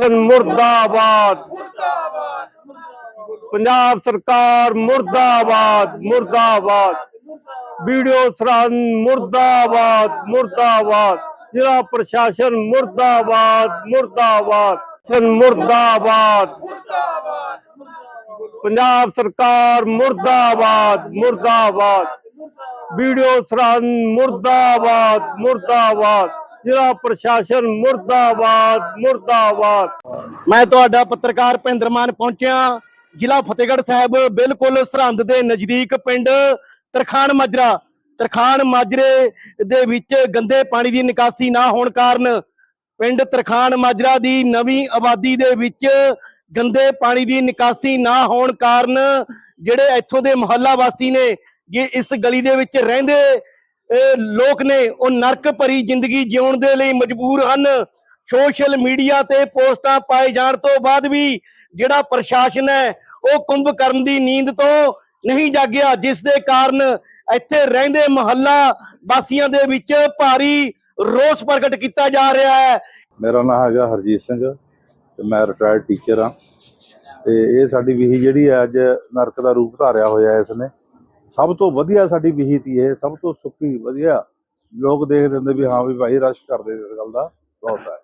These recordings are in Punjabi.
ਪ੍ਰਸ਼ਾਸਨ ਮੁਰਦਾਬਾਦ। ਪੰਜਾਬ ਸਰਕਾਰ ਮੁਰਦਾਬਾਦ ਮੁਰਦਾਬਾਦ। ਵੀਡੀਓ ਸਰਾਂ ਮੁਰਦਾਬਾਦ ਮੁਰਦਾਬਾਦ। ਜ਼ਿਲ੍ਹਾ ਪ੍ਰਸ਼ਾਸਨ ਮੁਰਦਾਬਾਦ ਮੁਰਦਾਬਾਦ। ਪ੍ਰਸ਼ਾਸਨ ਮੁਰਦਾਬਾਦ। ਪੰਜਾਬ ਸਰਕਾਰ ਮੁਰਦਾਬਾਦ ਮੁਰਦਾਬਾਦ। ਵੀਡੀਓ ਸਰਾਂ ਮੁਰਦਾਬਾਦ ਮੁਰਦਾਬਾਦ। ਜ਼ਿਲ੍ਹਾ ਪ੍ਰਸ਼ਾਸਨ ਮੁਰਦਾਬਾਦ ਮੁਰਦਾਬਾਦ। ਮੈਂ ਤੁਹਾਡਾ ਪੱਤਰਕਾਰ ਭਿੰਦਰ ਮਾਨ ਪਹੁੰਚਿਆ। ਜ਼ਿਲ੍ਹਾ ਫਤਿਹਗੜ੍ਹ ਸਾਹਿਬ ਬਿਲਕੁਲ ਸਰਹੰਦ ਦੇ ਨਜ਼ਦੀਕ ਪਿੰਡ ਤਰਖਾਣ ਮਾਜਰਾ। ਤਰਖਾਣ ਮਾਜਰੇ ਦੇ ਵਿੱਚ ਗੰਦੇ ਪਾਣੀ ਦੀ ਨਿਕਾਸੀ ਨਾ ਹੋਣ ਕਾਰਨ ਪਿੰਡ ਤਰਖਾਣ ਮਾਜਰਾ ਦੀ ਨਵੀਂ ਆਬਾਦੀ ਦੇ ਵਿੱਚ ਗੰਦੇ ਪਾਣੀ ਦੀ ਨਿਕਾਸੀ ਨਾ ਹੋਣ ਕਾਰਨ ਜਿਹੜੇ ਇੱਥੋਂ ਦੇ ਮੁਹੱਲਾ ਵਾਸੀ ਨੇ, ਜੇ ਇਸ ਗਲੀ ਦੇ ਵਿੱਚ ਰਹਿੰਦੇ ਲੋਕ ਨੇ ਉਹ ਨਰਕ ਭਰੀ ਜ਼ਿੰਦਗੀ ਜਿਉਣ ਦੇ ਲਈ ਮਜਬੂਰ ਹਨ। ਸੋਸ਼ਲ ਮੀਡੀਆ ਤੇ ਪੋਸਟਾਂ ਪਾਏ ਜਾਣ ਤੋਂ ਬਾਅਦ ਵੀ ਜਿਹੜਾ ਪ੍ਰਸ਼ਾਸਨ ਹੈ, ਉਹ ਕੁੰਭ ਕਰਨ ਦੀ ਨੀਂਦ ਤੋਂ ਨਹੀਂ ਜਾਗਿਆ, ਜਿਸ ਦੇ ਕਾਰਨ ਇੱਥੇ ਰਹਿੰਦੇ ਮੁਹੱਲਾ ਵਾਸੀਆਂ ਦੇ ਵਿੱਚ ਭਾਰੀ ਰੋਸ ਪ੍ਰਗਟ ਕੀਤਾ ਜਾ ਰਿਹਾ ਹੈ। ਮੇਰਾ ਨਾਮ ਹੈਗਾ ਹਰਜੀਤ ਸਿੰਘ ਤੇ ਮੈਂ ਰਿਟਾਇਰਡ ਟੀਚਰ ਹਾਂ। ਤੇ ਇਹ ਸਾਡੀ ਵਿਹੀ ਜਿਹੜੀ ਹੈ, ਅੱਜ ਨਰਕ ਦਾ ਰੂਪ ਧਾਰਿਆ ਹੋਇਆ ਹੈ ਇਸਨੇ ਸਭ ਤੋਂ ਵਧੀਆ ਸਾਡੀ ਵਿਹੀ ਤੀ ਸਭ ਤੋਂ ਸੁੱਕੀ, ਵਧੀਆ। ਲੋਕ ਦੇਖਦੇ ਹੁੰਦੇ ਵੀ ਹਾਂ ਵੀ ਭਾਈ ਰਸ਼ ਕਰਦੇ ਇਸ ਗੱਲ ਦਾ, ਬਹੁਤ ਹੈ।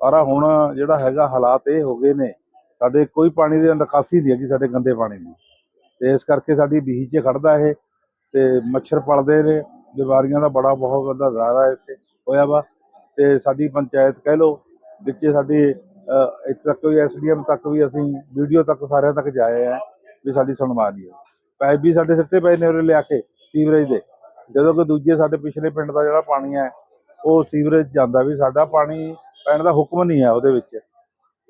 ਪਰ ਹੁਣ ਜਿਹੜਾ ਹੈਗਾ ਹਾਲਾਤ ਇਹ ਹੋ ਗਏ ਨੇ, ਸਾਡੇ ਕੋਈ ਪਾਣੀ ਦੀ ਨਿਕਾਸੀ ਨਹੀਂ ਹੈਗੀ ਸਾਡੇ ਗੰਦੇ ਪਾਣੀ ਦੀ। ਤੇ ਇਸ ਕਰਕੇ ਸਾਡੀ ਬੀਹੀ 'ਚ ਖੜਦਾ ਇਹ, ਤੇ ਮੱਛਰ ਪਲਦੇ ਨੇ, ਬਿਮਾਰੀਆਂ ਦਾ ਬੜਾ ਬਹੁਤ ਵੱਡਾ ਜ਼ਾਰਾ ਇੱਥੇ, ਹੋਇਆ ਵਾ। ਤੇ ਸਾਡੀ ਪੰਚਾਇਤ ਕਹਿ ਲਓ, ਵਿੱਚ ਸਾਡੀ ਇੱਥੇ ਤੱਕ ਵੀ ਐਸਡੀਐਮ ਤੱਕ ਵੀ ਅਸੀਂ ਵੀਡੀਓ ਤੱਕ ਸਾਰਿਆਂ ਤੱਕ ਜਾਏ ਆ, ਵੀ ਸਾਡੀ ਸੁਣਵਾ ਨਹੀਂ ਪੈਪ ਵੀ ਸਾਡੇ ਸਿੱਟੇ ਪਏ ਨੇ ਉਰੇ ਲਿਆ ਕੇ ਸੀਵਰੇਜ ਦੇ। ਜਦੋਂ ਕਿ ਦੂਜੇ ਸਾਡੇ ਪਿਛਲੇ ਪਿੰਡ ਦਾ ਜਿਹੜਾ ਪਾਣੀ ਹੈ ਉਹ ਸੀਵਰੇਜ ਜਾਂਦਾ ਵੀ ਸਾਡਾ ਪਾਣੀ ਪੈਣ ਦਾ ਹੁਕਮ ਨਹੀਂ ਹੈ ਉਹਦੇ ਵਿੱਚ।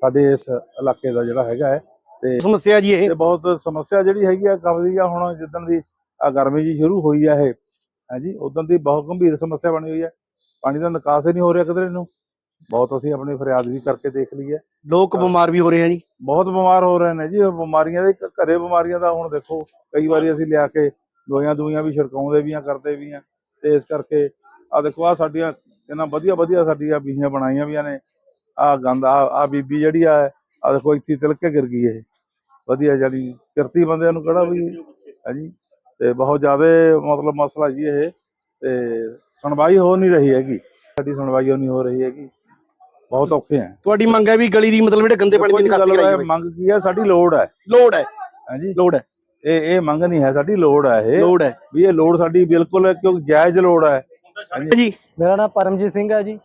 ਸਾਡੇ ਇਸ ਇਲਾਕੇ ਦਾ ਜਿਹੜਾ ਹੈਗਾ ਹੈ ਤੇ ਸਮੱਸਿਆ ਜੀ ਇਹ। ਤੇ ਬਹੁਤ ਸਮੱਸਿਆ ਜਿਹੜੀ ਹੈਗੀ ਆ ਕਾਫੀ ਆ ਹੁਣ ਜਿੱਦਣ ਦੀ ਆ ਗਰਮੀ ਜੀ ਸ਼ੁਰੂ ਹੋਈ ਆ ਇਹ। ਹਾਂਜੀ ਉਦੋਂ ਦੀ ਬਹੁਤ ਗੰਭੀਰ ਸਮੱਸਿਆ ਬਣੀ ਹੋਈ ਹੈ ਪਾਣੀ ਦਾ ਨਿਕਾਸ ਹੀ ਨਹੀਂ ਹੋ ਰਿਹਾ ਕਿਧਰੇ ਨੂੰ। ਬਹੁਤ ਅਸੀਂ ਆਪਣੀ ਫਰਿਆਦ ਵੀ ਕਰਕੇ ਦੇਖ ਲਈ ਹੈ। ਲੋਕ ਬਿਮਾਰ ਵੀ ਹੋ ਰਹੇ ਆ ਜੀ। ਬਹੁਤ ਬਿਮਾਰ ਹੋ ਰਹੇ ਨੇ ਜੀ ਉਹ ਬਿਮਾਰੀਆਂ ਦੇ ਘਰੇ ਬਿਮਾਰੀਆਂ ਦਾ ਹੁਣ ਦੇਖੋ ਕਈ ਵਾਰੀ ਅਸੀਂ ਲਿਆ ਕੇ ਦਵਾਈਆਂ ਦੂਈਆਂ ਵੀ ਛਿੜਕਾਉਂਦੇ ਵੀ ਆ ਕਰਦੇ ਵੀ ਆ। ਤੇ ਇਸ ਕਰਕੇ ਆ ਦੇਖੋ ਆ ਸਾਡੀਆਂ ਇਹਨਾਂ ਵਧੀਆ ਵਧੀਆ ਸਾਡੀਆਂ ਬੀਹੀਆਂ ਬਣਾਈਆਂ ਵੀਆਂ ਨੇ। ਆ ਗੰਦ ਆ ਬੀਬੀ ਜਿਹੜੀ ਆ ਆ ਦੇਖੋ ਇੱਥੇ ਤਿਲਕ ਕੇ ਗਿਰ ਗਈ ਇਹ। ਵਧੀਆ ਜਿਹੜੀ ਕਿਰਤੀ ਬੰਦਿਆਂ ਨੂੰ ਕਿਹੜਾ ਵੀ ਹਾਂਜੀ। ਤੇ ਬਹੁਤ ਜ਼ਿਆਦਾ ਮਤਲਬ ਮਸਲਾ ਜੀ ਇਹ। ਤੇ ਸੁਣਵਾਈ ਹੋ ਨਹੀਂ ਰਹੀ ਹੈਗੀ। ਸਾਡੀ ਸੁਣਵਾਈ ਹੋ ਨਹੀਂ ਹੋ ਰਹੀ ਹੈਗੀ। ਬਹੁਤ ਔਖੇ ਆ। ਤੁਹਾਡੀ ਮੰਗ ਹੈ ਵੀ ਗਲੀ ਦੀ ਮਤਲਬ ਜਿਹੜੇ ਗੰਦੇ ਪਾਣੀ ਦੀ ਨਿਕਾਸੀ ਕਰਾਈ ਹੈ, ਜਾਵੇ। ਮੰਗ ਕੀ ਹੈ ਸਾਡੀ ਲੋੜ ਹੈ। ਲੋੜ ਹੈ। ਹਾਂਜੀ। ਲੋੜ ਹੈ। ਇਹ ਇਹ ਮੰਗ ਨਹੀਂ ਹੈ ਸਾਡੀ ਲੋੜ ਹੈ ਇਹ। ਲੋੜ ਹੈ। ਵੀ ਇਹ ਲੋੜ ਸਾਡੀ ਬਿਲਕੁਲ ਕਿਉਂਕਿ ਜਾਇਜ਼ ਲੋੜ ਹੈ। ਜੀ ਮੇਰਾ ਨਾਮ ਪਰਮਜੀਤ ਸਿੰਘ ਹੈ ਜੀ।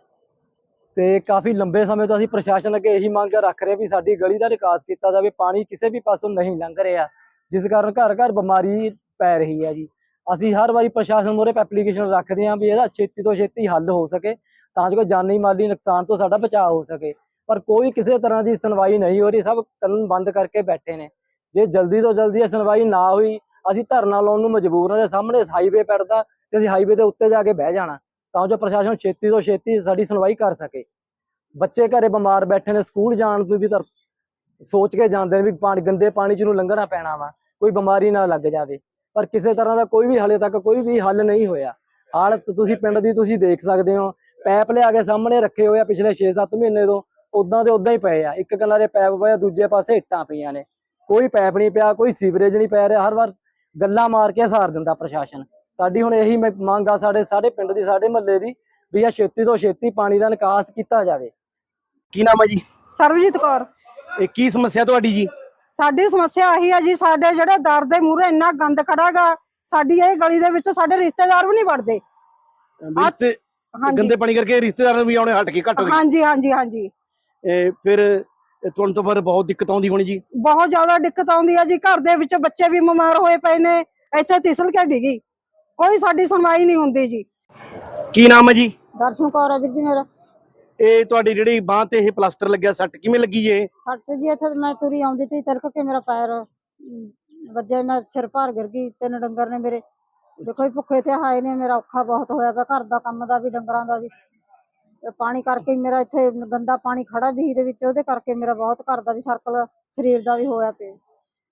ਤੇ ਕਾਫੀ ਲੰਬੇ ਸਮੇਂ ਤੋਂ ਅਸੀਂ ਪ੍ਰਸ਼ਾਸਨ ਅੱਗੇ ਇਹੀ ਮੰਗ ਰੱਖ ਰਹੇ ਵੀ ਸਾਡੀ ਗਲੀ ਦਾ ਵਿਕਾਸ ਕੀਤਾ ਜਾਵੇ ਪਾਣੀ ਕਿਸੇ ਵੀ ਪਾਸੋਂ ਨਹੀਂ ਲੰਘ ਰਿਹਾ ਜਿਸ ਕਾਰਨ ਘਰ ਘਰ ਬਿਮਾਰੀ ਪੈ ਰਹੀ ਹੈ ਜੀ। ਅਸੀਂ ਹਰ ਵਾਰੀ ਪ੍ਰਸ਼ਾਸਨ ਮੋਰੇ ਐਪਲੀਕੇਸ਼ਨ ਰੱਖਦੇ ਹਾਂ ਵੀ ਇਹਦਾ ਛੇਤੀ ਤੋਂ ਛੇਤੀ ਹੱਲ ਹੋ ਸਕੇ। ਤਾਂ ਜੋ ਕੋਈ ਜਾਨੀ ਮਾਲੀ ਨੁਕਸਾਨ ਤੋਂ ਸਾਡਾ ਬਚਾਅ ਹੋ ਸਕੇ। ਪਰ ਕੋਈ ਕਿਸੇ ਤਰ੍ਹਾਂ ਦੀ ਸੁਣਵਾਈ ਨਹੀਂ ਹੋ ਰਹੀ, ਸਭ ਕੰਨ ਬੰਦ ਕਰਕੇ ਬੈਠੇ ਨੇ। ਜੇ ਜਲਦੀ ਤੋਂ ਜਲਦੀ ਇਹ ਸੁਣਵਾਈ ਨਾ ਹੋਈ, ਅਸੀਂ ਧਰਨਾ ਲਾਉਣ ਨੂੰ ਮਜਬੂਰ ਹਾਂ ਦੇ ਸਾਹਮਣੇ ਹਾਈਵੇ ਪੈੜਦਾ ਤੇ ਅਸੀਂ ਹਾਈਵੇ ਦੇ ਉੱਤੇ ਜਾ ਕੇ ਬਹਿ ਜਾਣਾ, ਤਾਂ ਜੋ ਪ੍ਰਸ਼ਾਸਨ ਛੇਤੀ ਤੋਂ ਛੇਤੀ ਸਾਡੀ ਸੁਣਵਾਈ ਕਰ ਸਕੇ। ਬੱਚੇ ਘਰੇ ਬਿਮਾਰ ਬੈਠੇ ਨੇ, ਸਕੂਲ ਜਾਣ ਤੋਂ ਵੀ ਸੋਚ ਕੇ ਜਾਂਦੇ ਨੇ ਵੀ ਪਾਣੀ, ਗੰਦੇ ਪਾਣੀ ਚ ਨੂੰ ਲੰਘਣਾ ਪੈਣਾ ਵਾ, ਕੋਈ ਬਿਮਾਰੀ ਨਾ ਲੱਗ ਜਾਵੇ। ਪਰ ਕਿਸੇ ਤਰ੍ਹਾਂ ਦਾ ਕੋਈ ਵੀ ਹਾਲੇ ਤੱਕ ਕੋਈ ਵੀ ਹੱਲ ਨਹੀਂ ਹੋਇਆ। ਹਾਲਤ ਤੁਸੀਂ ਪਿੰਡ ਦੀ ਤੁਸੀਂ ਦੇਖ ਸਕਦੇ ਹੋ ਪੈਪ ਲਿਆ ਕੇ ਸਾਹਮਣੇ ਰੱਖੇ ਹੋਏ ਆ ਪਿਛਲੇ 6-7 ਮਹੀਨੇ ਤੋਂ ਉਦਾਂ ਦੇ ਉਦਾਂ ਹੀ ਪਏ ਆ। ਇੱਕ ਕਿਨਾਰੇ ਪੈਪ ਪਿਆ ਦੂਜੇ ਪਾਸੇ ਇੱਟਾਂ ਪਈਆਂ ਨੇ। ਕੋਈ ਪੈਪ ਨਹੀਂ ਪਿਆ ਕੋਈ ਸੀਵਰੇਜ ਨਹੀਂ ਪੈ ਰਿਹਾ ਹਰ ਵਾਰ ਗੱਲਾਂ ਮਾਰ ਕੇ ਸਾਰ ਦਿੰਦਾ ਪ੍ਰਸ਼ਾਸਨ। ਸਾਡੀ ਹੁਣ ਇਹੀ ਮੰਗ ਆ ਸਾਡੇ ਸਾਰੇ ਪਿੰਡ ਦੀ ਸਾਡੇ ਮਹੱਲੇ ਦੀ ਵੀ ਆ ਛੇਤੀ ਤੋਂ ਛੇਤੀ ਪਾਣੀ ਦਾ ਨਿਕਾਸ ਕੀਤਾ ਜਾਵੇ। ਕੀ ਨਾਮ ਹੈ ਜੀ? ਸਰਬਜੀਤ ਕੌਰ। ਇਹ ਕੀ ਸਮੱਸਿਆ ਤੁਹਾਡੀ ਜੀ? ਸਾਡੀ ਸਮੱਸਿਆ ਆਹੀ ਹੈ ਜੀ ਸਾਡੇ ਜਿਹੜੇ ਦਰ ਦੇ ਮੂਹਰੇ ਇੰਨਾ ਗੰਦ ਖੜਾਗਾ ਸਾਡੀ ਇਹ ਗਲੀ ਦੇ ਵਿੱਚ ਸਾਡੇ ਰਿਸ਼ਤੇਦਾਰ ਵੀ ਨਹੀਂ ਵੜਦੇ। ਗੰਦੇ ਪਾਣੀ ਕਰਕੇ ਰਿਸ਼ਤੇਦਾਰਾਂ ਨੂੰ ਵੀ ਆਉਣੇ ਹਟ ਕੇ ਘੱਟ ਹੋ ਗਏ। ਹਾਂਜੀ ਹਾਂਜੀ ਹਾਂਜੀ। ਇਹ ਫਿਰ ਇਹ ਤੁਹਾਨੂੰ ਤੋਂ ਫਿਰ ਬਹੁਤ ਦਿੱਕਤ ਆਉਂਦੀ ਹੋਣੀ ਜੀ। ਬਹੁਤ ਜ਼ਿਆਦਾ ਦਿੱਕਤ ਆਉਂਦੀ ਹੈ ਜੀ ਘਰ ਦੇ ਵਿੱਚ ਬੱਚੇ ਵੀ ਬਿਮਾਰ ਹੋਏ ਪਏ ਨੇ ਇੱਥੇ ਤਿਸਲ ਕੇ ਡਿੱਗੀ। ਕੋਈ ਸਾਡੀ ਸੁਣਵਾਈ ਨਹੀਂ ਹੁੰਦੀ ਜੀ। ਕੀ ਨਾਮ ਹੈ ਜੀ? ਦਰਸ਼ਨ ਕੌਰ ਵੀਰ ਜੀ ਮੇਰਾ। ਇਹ ਤੁਹਾਡੀ ਜਿਹੜੀ ਬਾਹ ਤੇ ਇਹ ਪਲਾਸਟਰ ਲੱਗਿਆ ਸੱਟ ਕਿਵੇਂ ਲੱਗੀ ਇਹ? ਸੱਟ ਜੀ ਇੱਥੇ ਮੈਂ ਤੁਰੀ ਆਉਂਦੀ ਤੀ ਤਿਲਕ ਕੇ ਮੇਰਾ ਪੈਰ ਵੱਜਿਆ ਮੈਂ ਸਿਰ ਭਾਰ ਗਿਰ ਗਈ ਤਿੰਨ ਡੰਗਰ ਨੇ ਮੇਰੇ। ਦੇਖੋ ਜੀ ਭੁੱਖੇ ਤੇ ਹਾਏ ਨੇ ਮੇਰਾ ਔਖਾ ਬਹੁਤ ਹੋਇਆ ਪਿਆ ਘਰ ਦਾ ਕੰਮ ਦਾ ਵੀ ਡੰਗਰਾਂ ਦਾ ਵੀ। ਤੇ ਪਾਣੀ ਕਰਕੇ ਮੇਰਾ ਇੱਥੇ ਗੰਦਾ ਪਾਣੀ ਖੜਾ ਵੀ ਦੇ ਵਿੱਚ ਉਹਦੇ ਕਰਕੇ ਮੇਰਾ ਬਹੁਤ ਘਰ ਦਾ ਵੀ ਸਰਕਲ ਸਰੀਰ ਦਾ ਵੀ ਹੋਇਆ ਪਿਆ।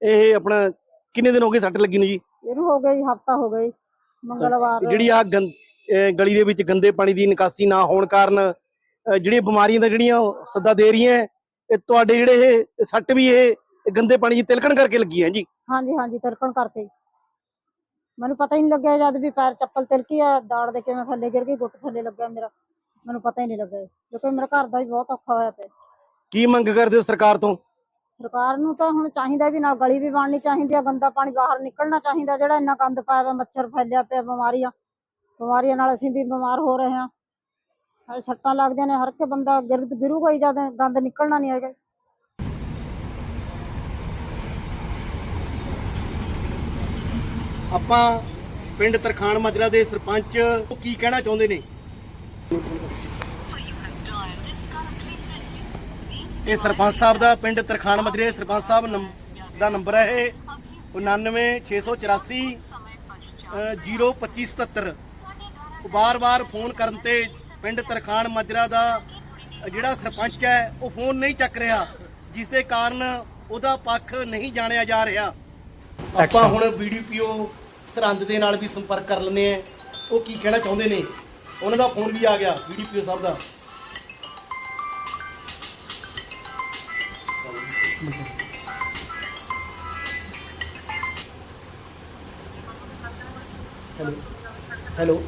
ਇਹ ਆਪਣਾ ਕਿੰਨੇ ਦਿਨ ਹੋ ਗਏ ਸੱਟ ਲੱਗੀ ਨੂੰ ਜੀ? ਇਹਨੂੰ ਹੋ ਗਿਆ ਜੀ ਹਫਤਾ ਹੋ ਗਿਆ ਜੀ ਮੰਗਲਵਾਰ। ਜਿਹੜੀ ਆ ਗਲੀ ਦੇ ਵਿੱਚ ਗੰਦੇ ਪਾਣੀ ਦੀ ਨਿਕਾਸੀ ਨਾ ਹੋਣ ਕਾਰਨ ਅਹ ਜਿਹੜੀਆਂ ਬਿਮਾਰੀਆਂ ਦਾ ਜਿਹੜੀਆਂ ਸੱਦਾ ਦੇ ਰਹੀਆਂ ਇਹ ਤੁਹਾਡੇ ਜਿਹੜੇ ਇਹ ਸੱਟ ਵੀ ਇਹ ਗੰਦੇ ਪਾਣੀ 'ਚ ਤਿਲਕਣ ਕਰਕੇ ਲੱਗੀ ਹੈ ਜੀ? ਹਾਂਜੀ ਹਾਂਜੀ ਤਿਲਕਣ ਕਰਕੇ। ਮੈਨੂੰ ਪਤਾ ਹੀ ਨਹੀਂ ਲੱਗਿਆ ਜਦ ਵੀ ਪੈਰ ਚੱਪਲ ਤਿਲਕੀ ਆ ਦਾੜ ਦੇ ਕਿਵੇਂ ਥੱਲੇ ਗਿਰ ਗਈ ਗੁੱਟ ਥੱਲੇ ਲੱਗਿਆ ਮੇਰਾ। ਮੈਨੂੰ ਪਤਾ ਹੀ ਨਹੀਂ ਲੱਗਿਆ। ਕਿਉਂਕਿ ਮੇਰਾ ਘਰ ਦਾ ਵੀ ਬਹੁਤ ਔਖਾ ਹੋਇਆ ਪਿਆ। ਕੀ ਮੰਗ ਕਰਦੇ ਹੋ ਸਰਕਾਰ ਤੋਂ? ਸਰਕਾਰ ਨੂੰ ਤਾਂ ਹੁਣ ਚਾਹੀਦਾ ਵੀ ਨਾਲ ਗਲੀ ਵੀ ਬਣਨੀ ਚਾਹੀਦੀ ਆ ਗੰਦਾ ਪਾਣੀ ਬਾਹਰ ਨਿਕਲਣਾ ਚਾਹੀਦਾ ਜਿਹੜਾ ਇੰਨਾ ਗੰਦ ਪਾਇਆ ਵਾ ਮੱਛਰ ਫੈਲਿਆ ਪਿਆ ਬਿਮਾਰੀਆਂ। ਬਿਮਾਰੀਆਂ ਨਾਲ ਅਸੀਂ ਵੀ ਬਿਮਾਰ ਹੋ ਰਹੇ ਹਾਂ। ਸੱਟਾਂ ਲੱਗਦੀਆਂ ਨੇ ਹਰ ਇੱਕ ਬੰਦਾ ਗਿਰਦ ਗਿਰੂਗਾ ਹੀ ਜਦ ਗੰਦ ਨਿਕਲਣਾ ਨਹੀਂ ਹੈਗਾ। ਆਪਾਂ ਪਿੰਡ ਤਰਖਾਣ ਮਾਜਰਾ ਦੇ ਸਰਪੰਚ, ਉਹ ਕੀ ਕਹਿਣਾ ਚਾਹੁੰਦੇ ਨੇ? ਇਹ ਸਰਪੰਚ ਸਾਹਿਬ ਦਾ ਪਿੰਡ ਤਰਖਾਣ ਮਾਜਰੇ ਦੇ ਸਰਪੰਚ ਸਾਹਿਬ ਨੰਬ- ਦਾ ਨੰਬਰ ਹੈ ਇਹ 99684 02577 ਵਾਰ-ਵਾਰ ਫੋਨ ਕਰਨ ਤੇ ਪਿੰਡ ਤਰਖਾਣ ਮਾਜਰਾ ਦਾ ਜਿਹੜਾ ਸਰਪੰਚ ਹੈ, ਉਹ ਫੋਨ ਨਹੀਂ ਚੱਕ ਰਿਹਾ, ਜਿਸ ਦੇ ਕਾਰਨ ਉਹਦਾ ਪੱਖ ਨਹੀਂ ਜਾਣਿਆ ਜਾ ਰਿਹਾ। ਆਪਾਂ ਹੁਣ ਵੀਡੀਪੀਓ ਸਰਹੰਦ ਦੇ ਨਾਲ ਵੀ ਸੰਪਰਕ ਕਰ ਲੈਂਦੇ ਆ ਉਹ ਕੀ ਕਹਿਣਾ ਚਾਹੁੰਦੇ ਨੇ? ਉਹਨਾਂ ਦਾ ਫੋਨ ਵੀ ਆ ਗਿਆ ਵੀਡੀਪੀਓ ਸਾਹਿਬ ਦਾ। Hello hello.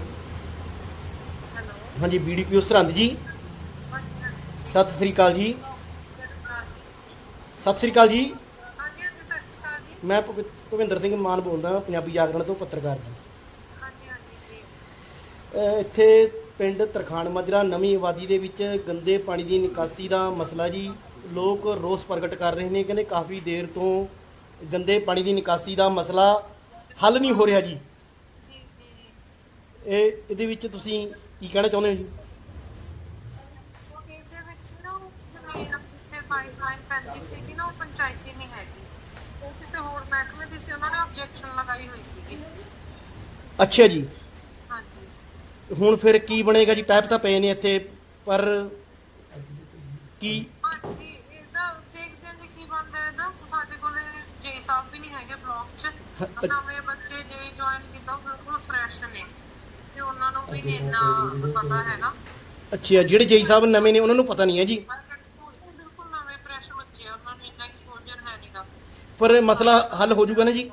ਹਾਂਜੀ ਵੀਡੀਪੀਓ ਸਰਹੰਦ ਜੀ। ਸਤਿ ਸ੍ਰੀ ਅਕਾਲ ਜੀ। ਸਤਿ ਸ੍ਰੀ ਅਕਾਲ ਜੀ। ਮੈਂ ਭੁਗ- ਭੁਪਿੰਦਰ ਸਿੰਘ ਮਾਨ ਬੋਲਦਾ ਪੰਜਾਬੀ ਜਾਗਰਣ ਤੋਂ ਪੱਤਰਕਾਰ ਜੀ। ਅਹ ਇੱਥੇ ਪਿੰਡ ਤਰਖਾਣ ਮਜਰਾ ਨਵੀਂ ਆਬਾਦੀ ਦੇ ਵਿੱਚ ਗੰਦੇ ਪਾਣੀ ਦੀ ਨਿਕਾਸੀ ਦਾ ਮਸਲਾ ਜੀ। ਲੋਕ ਰੋਸ ਪ੍ਰਗਟ ਕਰ ਰਹੇ ਨੇ ਕਹਿੰਦੇ ਕਾਫੀ ਦੇਰ ਤੋਂ ਗੰਦੇ ਪਾਣੀ ਦੀ ਨਿਕਾਸੀ ਦਾ ਮਸਲਾ ਹੱਲ ਨਹੀਂ ਹੋ ਰਿਹਾ ਜੀ। ਇਹ ਇਹਦੇ ਵਿੱਚ ਤੁਸੀਂ ਕੀ ਕਹਿਣਾ ਚਾਹੁੰਦੇ ਹੋ ਜੀ? ਇਹਦੇ ਵਿੱਚ ਨਾ ਉਹ ਪਾਈਪਲਾਈਨ ਪੈਂਦੀ ਸੀਗੀ ਨਾ ਉਹ ਪੰਚਾਇਤੀ ਨਹੀਂ ਹੈਗੀ। ਉਹ ਕਿਸੇ ਹੋਰ ਮਹਿਕਮੇ ਦੀ ਸੀ ਉਹਨਾਂ ਨੇ ਆਬਜੈਕਸ਼ਨ ਲਗਾਈ ਹੋਈ ਸੀਗੀ। ਅੱਛਾ ਜੀ। ਹਾਂਜੀ। ਹੁਣ ਫਿਰ ਕੀ ਬਣੇਗਾ ਜੀ? ਪੈਪ ਤਾਂ ਪਏ ਨੇ ਇੱਥੇ ਪਰ ਕੀ ਹਾਂਜੀ ਇਹਦਾ ਦੇਖਦੇ ਹਾਂ ਜੀ ਕੀ ਬਣਦਾ ਇਹਦਾ। ਸਾਡੇ ਕੋਲੇ ਜੇ ਸਾਹਿਬ ਵੀ ਨਹੀਂ ਹੈਗੇ ਬਲਾਕ 'ਚ। ਨਵੇਂ ਬੱਚੇ ਜੇ ਜੁਆਇਨ ਕੀਤਾ ਉਹ ਬਿਲਕੁਲ ਫਰੈਸ਼ ਨੇ। ਤੇ ਉਹਨਾਂ ਨੂੰ ਵੀ ਨਹੀਂ ਇੰਨਾ ਪਤਾ ਹੈਗਾ। ਅੱਛਾ ਜਿਹੜੇ ਜੇਈ ਸਾਹਿਬ ਨਵੇਂ ਨੇ ਉਹਨਾਂ ਨੂੰ ਪਤਾ ਨਹੀਂ ਹੈ ਜੀ ਉਹ ਬਿਲਕੁਲ ਨਵੇਂ ਫਰੈਸ਼ ਬੱਚੇ ਆ ਉਹਨਾਂ ਨੂੰ ਇੰਨਾ ਐਕਸਪੋਜ਼ਰ ਹੈ ਨਹੀਂਗਾ ਪਰ ਮਸਲਾ ਹੱਲ ਹੋ ਜਾਊਗਾ ਨਾ ਜੀ?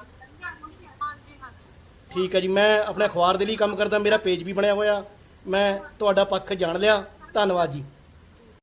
ਠੀਕ ਹੈ ਜੀ, ਮੈਂ ਆਪਣੇ ਅਖਬਾਰ ਦੇ ਲਈ ਕੰਮ ਕਰਦਾ, ਮੇਰਾ ਪੇਜ ਵੀ ਬਣਿਆ ਹੋਇਆ। ਮੈਂ ਤੁਹਾਡਾ ਪੱਖ ਜਾਣ ਲਿਆ। ਧੰਨਵਾਦ ਜੀ।